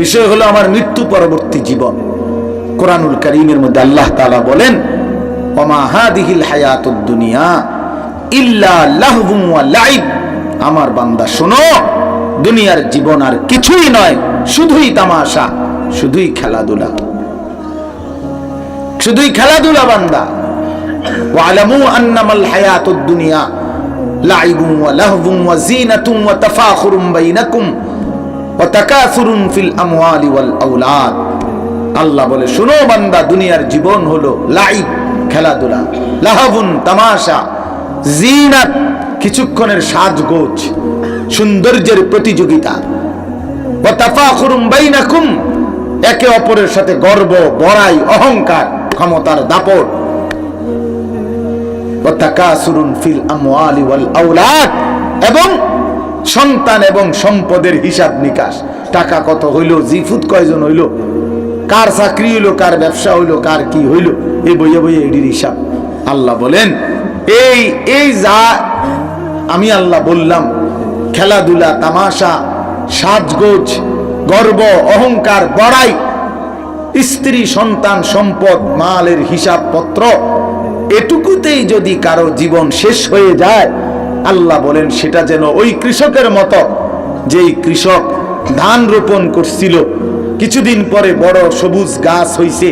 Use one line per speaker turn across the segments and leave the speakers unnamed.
বিষয় হলো আমার মৃত্যু পরবর্তী জীবন। কোরআনুল করিমের মধ্যে আল্লাহ তালা বলেন, ওমা হাদিহিল হায়াতুদ দুনিয়া ইল্লা লাইব। আমার বান্দা, শোনো, দুনিয়ার জীবন আর কিছুই নয়, শুধুই তামাশা, শুধুই খেলাধুলা। শুধুই খেলাধুলা বান্দা। ওয়ালামু আন্নামাল হায়াতুদ দুনিয়া লাইবুম ওয়া লাহবুম ওয়া জিনাতুম ওয়া তাফাখুরুম বাইনাকুম। ফিল আমওয়ালি ওয়াল আওলাদ। আল্লাহ বলে, শুনো বান্দা, দুনিয়ার জীবন হলো লাইব খেলাধুলা, লাহাবুন তামাশা, জিনাত, কিছুক্ষণের সাজগোজ, সৌন্দর্যের প্রতিযোগিতা। ওয়া তাফাখুরুম বাইনাকুম, একে অপরের সাথে গর্ব, বড়াই, অহংকার, ক্ষমতার দাপট। ওয়াতাকাসুরুন ফিল আমওয়ালি ওয়াল আওলাদ, এবং সন্তান এবং সম্পদের হিসাব নিকাশ। টাকা কত হইল জিফুত কয়জন হইল, কার চাকরি হইল, কার ব্যবসা হইল, কার কি হইল এই বইয়ে বইয়ে এডির হিসাব। আল্লাহ বলেন, এই এই যা আমি আল্লাহ বললাম, খেলাধুলা, তামাশা, সাজগোজ, গর্ব, অহংকার, বড়াই, স্ত্রী, সন্তান, সম্পদ, মালের হিসাবপত্র, এটুকুতেই যদি কারও জীবন শেষ হয়ে যায় আল্লাহ বলেন, সেটা যেন ওই কৃষকের মতো, যেই কৃষক ধান রোপণ করছিল, কিছুদিন পরে বড় সবুজ গাছ হইছে,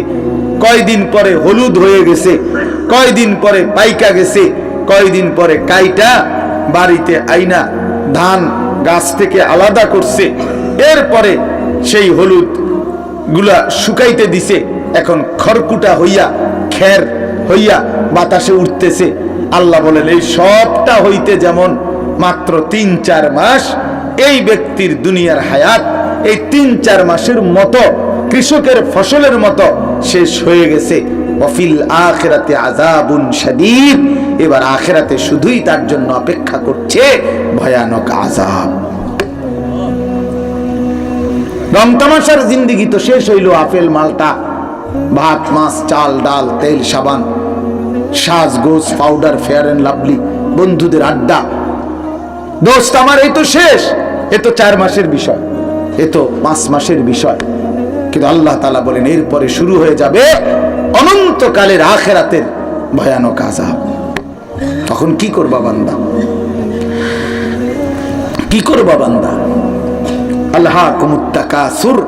কয়দিন পরে হলুদ হয়ে গেছে, কয়দিন পরে পাইকা গেছে, কয়দিন পরে কাইটা বাড়িতে আইনা ধান গাছ থেকে আলাদা করছে, এরপরে সেই হলুদগুলা শুকাইতে দিছে, এখন খড়কুটা হইয়া, খের হইয়া বাতাসে উঠতেছে। আল্লাহ বলেন, এই সবটা হইতে যেমন মাত্র তিন, চার মাস এই ব্যক্তির দুনিয়ার হায়াত, এই তিন, চার মাসের মতো কৃষকের ফসলের মতো শেষ হয়ে গেছে। অফিল আখেরাতে আজাবুন শাদীদ। এবার আখেরাতে শুধুই তার জন্য অপেক্ষা করছে ভয়ানক আজাব রমতামাশার জিন্দিগি তো শেষ হইল আপেল, মালটা, ভাত, মাছ, চাল, ডাল, তেল, সাবান। সাজ, গোজ, পাউডার, ফেয়ার অ্যান্ড লাভলি, বন্ধুদের আড্ডা। দোস্ত, আমার এই তো শেষ। এ তো চার মাসের বিষয়। এ তো পাঁচ মাসের বিষয়। কিন্তু আল্লাহ তালা বলেন, এরপরে শুরু হয়ে যাবে অনন্তকালের আখেরাতের ভয়ানক আজাব তখন কি করবা বান্দা? কি করবা বান্দা? আল্লাহ কুমুত্তাকাসুর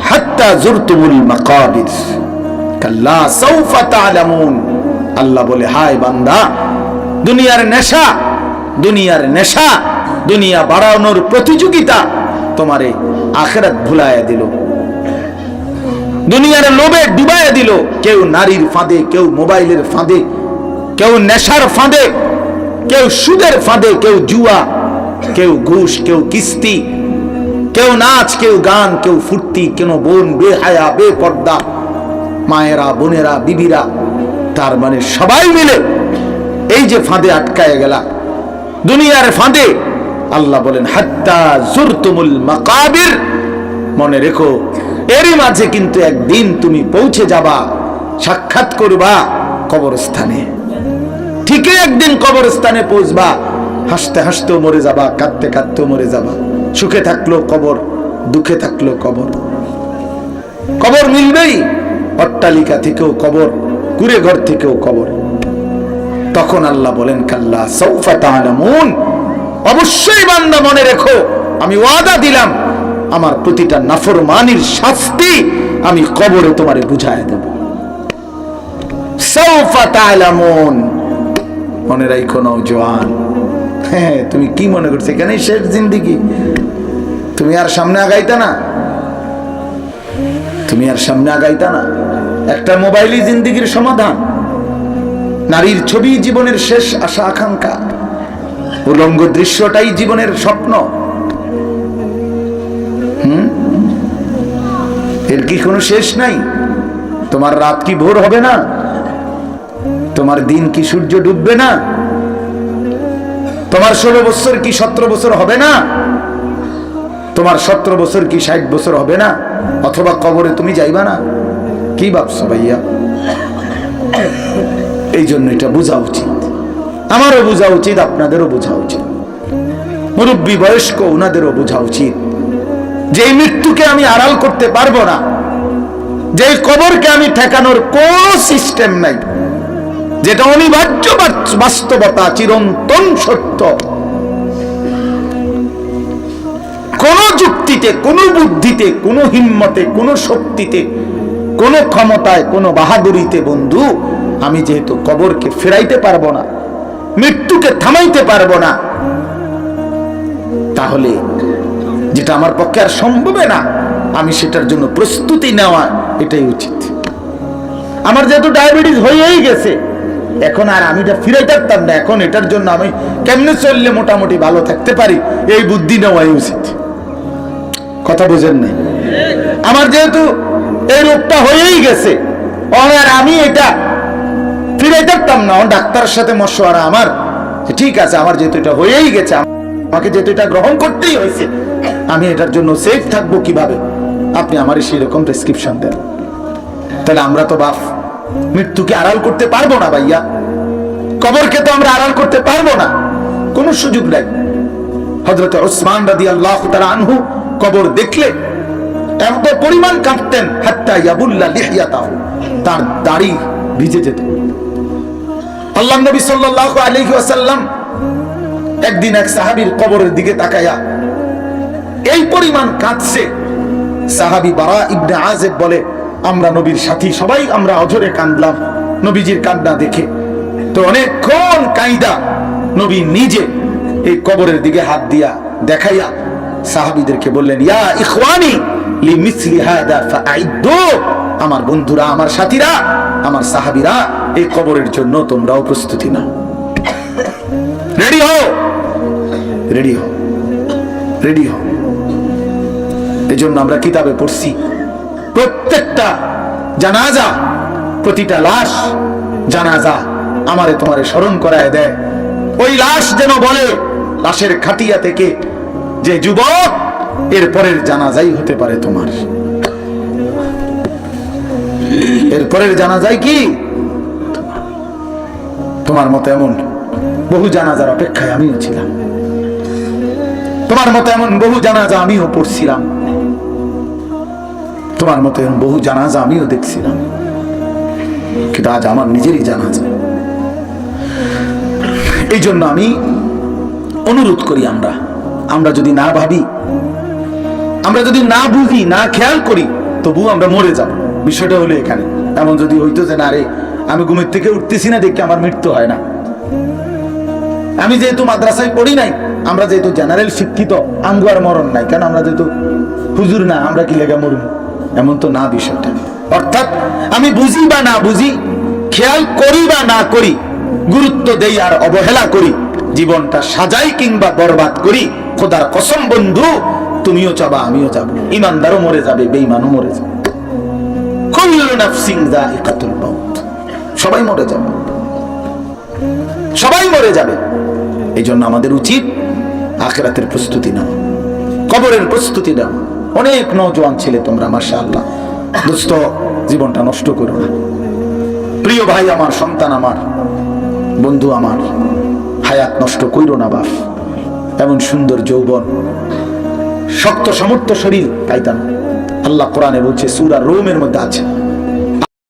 হাত্তা জুরতুমুল মাকাবির কাল্লা সাউফা তালামুন আল্লাহ বলে, হায় বান্দা, দুনিয়ার নেশা দুনিয়ার নেশা, দুনিয়া বাড়ানোর প্রতিযোগিতা তোমারে আখেরাত ভুলাইয়া দিল। দুনিয়ার লোভে ডুবাইয়া দিল। কেউ নারীর ফাঁদে, কেউ মোবাইলের ফাঁদে, কেউ নেশার ফাঁদে, কেউ সুদের ফাঁদে, কেউ জুয়া, কেউ ঘুষ, কেউ কিস্তি, কেউ নাচ, কেউ গান, কেউ ফুর্তি, কেন বোন, বেহায়া, বেপর্দা, মায়েরা, বোনেরা, বিবিরা তার মানে সবাই মিলে এই যে ফাঁদে আটকায় গেলা দুনিয়ার ফাঁদে আল্লাহ বলেন, হাত্তা জুরতুমুল মাকাবির। মনে রেখো, এরই মাঝে কিন্তু একদিন তুমি পৌঁছে যাবা, সাক্ষাৎ করবা কবরস্থানে। ঠিকই একদিন কবরস্থানে পৌঁছবা, হাসতে হাসতেও মরে যাবা, কাঁদতে কাঁদতেও মরে যাবা। সুখে থাকল কবর, দুঃখে থাকল কবর। কবর মিলবেই, অট্টালিকা থেকেও কবর। কুড়ে ঘর থেকেও কবর। তখন আল্লাহ বলেন, কাল্লা সৌফা তাআলামুন। অবশ্যই বান্দা মনে রেখো, আমি ওয়াদা দিলাম, আমার প্রতিটা নাফরমানির শাস্তি আমি কবরে তোমারে বুঝায় দেব। সৌফা তাআলামুন। মনে রাখো নওজোয়ান হ্যাঁ তুমি কি মনে করছ? এখানেই শেষ জিন্দিগি। তুমি আর সামনে আগাইতা না। তুমি আর সামনে আগাইতা না। একটা মোবাইলই জিন্দিগির সমাধান। নারীর ছবি জীবনের শেষ আশা, আকাঙ্ক্ষা। উলঙ্গ দৃশ্যটাই জীবনের স্বপ্ন। হুম? এর কি কোনো শেষ নাই? তোমার রাত কি ভোর হবে না? তোমার দিন কি সূর্য ডুববে না? তোমার ষোলো বছর কি সতেরো বছর হবে না? তোমার সতেরো বছর কি ষাট বছর হবে না? অথবা কবরে তুমি যাইবা না? কি ভাবছ ভাইয়া? এই জন্য এটা বোঝা উচিত। আমারও বোঝা উচিত, আপনাদেরও বোঝা উচিত। মুরব্বী, বয়স্ক, ওনাদেরও বোঝা উচিত। যে মৃত্যুকে আমি আড়াল করতে পারব না যে কবরকে আমি ঠেকানোর কোন সিস্টেম নাই, যেটা অনিবার্য বাস্তবতা, চিরন্তন সত্য, কোন যুক্তিতে, কোন বুদ্ধিতে, কোন হিম্মতে, কোন শক্তিতে কোন ক্ষমতায়, কোন বাহাদুরিতে বন্ধু, আমি যেহেতু কবরকে ফেরাইতে পারব না, মৃত্যুকে থামাইতে পারব না, তাহলে যেটা আমার পক্ষে আর সম্ভবে না, আমি সেটার জন্য প্রস্তুতি নেওয়া এটাই উচিত। আমার যেহেতু ডায়াবেটিস হয়েই গেছে, এখন আর আমি এটা ফিরাই থাকতাম না, এখন এটার জন্য আমি কেমনে চললে মোটামুটি ভালো থাকতে পারি, এই বুদ্ধি নেওয়াই উচিত। কথা বোঝেন নাই? আমার যেহেতু এই রোগটা হয়েই গেছে। আর আমি এটা ফিরে থাকতাম না। ডাক্তারের সাথে মশওয়ারা আমার ঠিক আছে, আমার যেহেতু এটা হয়েই গেছে, আমাকে যেহেতু এটা গ্রহণ করতেই হয়েছে, আমি এটার জন্য সেফ থাকব কীভাবে? আপনি আমার সেই রকম প্রেসক্রিপশন দেন। তাহলে আমরা তো বাপ, মৃত্যুকে আড়াল করতে পারব না ভাইয়া। কবরকে তো আমরা আড়াল করতে পারব না। কোনো সুযোগ নাই। হজরত ওসমান রাদি আল্লাহ তারা আনহু কবর দেখলে এত পরিমাণ কাঁপতেন হাত্তা ইয়াবুল্লাহ লিহিয়াতাহু। তার দাড়ি ভিজে যেত। আল্লাহ নবী সাল্লাল্লাহু আলাইহি ওয়াসাল্লাম একদিন এক সাহাবীর কবরের দিকে তাকায়া, এই পরিমাণ কাঁদছে? সাহাবী বারা ইবনে আজেব বলে, আমরা নবীর সাথী, সবাই আমরা অঝরে কান্দলাম নবীজির কান্না দেখে তো অনেকক্ষণ কাইদা নবী নিজে এই কবরের দিকে হাত দিয়া দেখাইয়া সাহাবীদেরকে বললেন, ইয়া ইখওয়ানি আমার বন্ধুরা, আমার সাথীরা, আমার সাহাবীরা, এই কবরের জন্য তোমরাও প্রস্তুতি নাও। রেডি হও? রেডি হও। রেডি হও। এই জন্য আমরা কিতাবে পড়ছি, প্রত্যেকটা জানাজা, প্রতিটা লাশ জানাজা আমারে তোমারে স্মরণ করায় দেয়। ওই লাশ যেন বলে, লাশের খাটিয়া থেকে যে যুবক এর পরের জানাজাই হতে পারে তোমার। এর পরের জানাজাই কি? তোমার মতো এমন বহু জানাজার অপেক্ষায় আমিও ছিলাম। তোমার মতো এমন বহু জানাজা আমিও পড়ছিলাম। তোমার মতো এমন বহু জানাজা আমিও দেখছিলাম। কিন্তু আজ আমার নিজেরই জানাজা। এই জন্য আমি অনুরোধ করি আমরা আমরা যদি না ভাবি আমরা যদি না বুঝি না খেয়াল করি তবু আমরা মরে যাব। বিষয়টা হলো এখানে। এমন যদি হইতো যে, না রে, আমি ঘুমের থেকে উঠতেছি না, দেখে আমার মৃত্যু হয় না। আমি যেহেতু মাদ্রাসায় পড়ি নাই, আমরা যেহেতু জেনারেল শিক্ষিত আমগো আর মরণ নাই, কেন আমরা যেহেতু হুজুর না, আমরা কি লেগে মরব? এমন তো না বিষয়টা। অর্থাৎ আমি বুঝি বা না বুঝি, খেয়াল করি বা না করি, গুরুত্ব দেই আর অবহেলা করি, জীবনটা সাজাই কিংবা বরবাদ করি, খোদার কসম বন্ধু তুমিও যাবা আমিও যাব ইমানদারও মরে যাবে, বেঈমানও মরে যাবে। সবাই মরে যাবে। সবাই মরে যাবে। এই জন্য আমাদের উচিত আখেরাতের প্রস্তুতি নাও কবরের প্রস্তুতি নাও অনেক নজওয়ান ছেলে তোমরা মাসা আল্লাহ দুস্থ জীবনটা নষ্ট করো না। প্রিয় ভাই আমার, সন্তান আমার, বন্ধু আমার, হায়াত নষ্ট কইরো না বাপ। এমন সুন্দর যৌবন শক্ত সমর্থ শরীর তাইতাম আল্লাহ কোরআনে বলছে সুরা রোমের মধ্যে আছে।